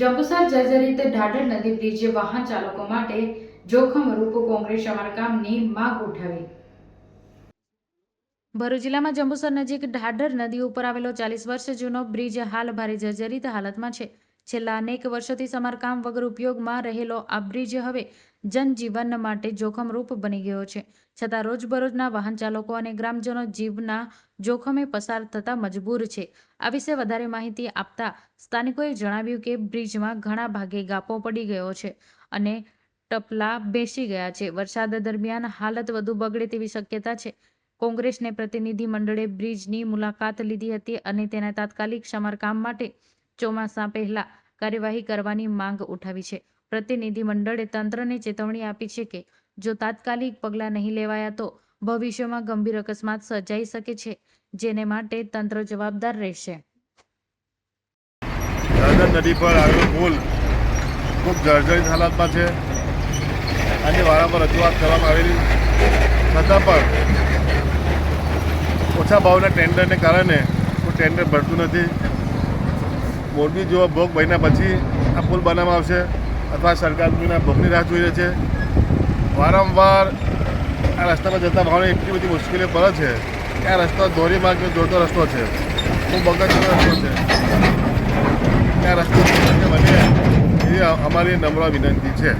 જંબુસર જર્જરિત ઢાઢર નદી બ્રિજ વાહન ચાલકો માટે જોખમરૂપ કોંગ્રેસ સમારકામની માંગ ઉઠાવી. ભરૂચ જિલ્લામાં જંબુસર નજીક ઢાઢર નદી ઉપર આવેલો ચાલીસ વર્ષ જૂનો બ્રિજ હાલ ભારે જર્જરિત હાલતમાં છે. છેલ્લા અનેક વર્ષોથી સમારકામ વગર ઉપયોગમાં રહેલો આ બ્રિજ હવે જનજીવન માટે જોખમરૂપ બની ગયો છે. છતાં રોજબરોજના વાહન ચાલકો અને ગ્રામજનો જીવના જોખમે પસાર થતા મજબૂર છે. આ વિશે વધારે માહિતી આપતા સ્થાનિકોએ જણાવ્યું કે બ્રિજમાં ઘણા ભાગે ગાપો પડી ગયો છે અને ટપલા બેસી ગયા છે. વરસાદ દરમિયાન હાલત વધુ બગડે તેવી શક્યતા છે. કોંગ્રેસને પ્રતિનિધિ મંડળે બ્રિજની મુલાકાત લીધી હતી અને તેના તાત્કાલિક સમારકામ માટે ચોમાસા પહેલા કાર્યવાહી કરવાની માંગ ઉઠાવી છે. પ્રતિનિધિ તંત્રને ચેતવણી આપી છે કે, જો તાત્કાલિક પગલાં નહીં લેવાયા તો ભવિષ્યમાં ગંભીર અકસ્માત સર્જાઈ શકે છે, જેને માટે તંત્ર જવાબદાર રહેશે. નદી પર આવેલો પુલ ખૂબ જર્જરિત હાલતમાં છે. અને વારંવાર રજૂઆત કરવામાં આવેલી. છતાં પણ ઓછા ભાવના ટેન્ડરને કારણે ટેન્ડર ભરતું નથી. મોરબી જેવો ભોગ બન્યા પછી આ પુલ બનાવવામાં આવશે અથવા સરકાર ભોગની રાહ જોઈ રહી છે. વારંવાર આ રસ્તામાં જતા ભાવને એટલી બધી મુશ્કેલીઓ પડે છે કે આ રસ્તો માર્ગ જોડતો રસ્તો છે. ખૂબ અગત્યનો રસ્તો છે. ત્યાં રસ્તો બને એ અમારી નમ્ર વિનંતી છે.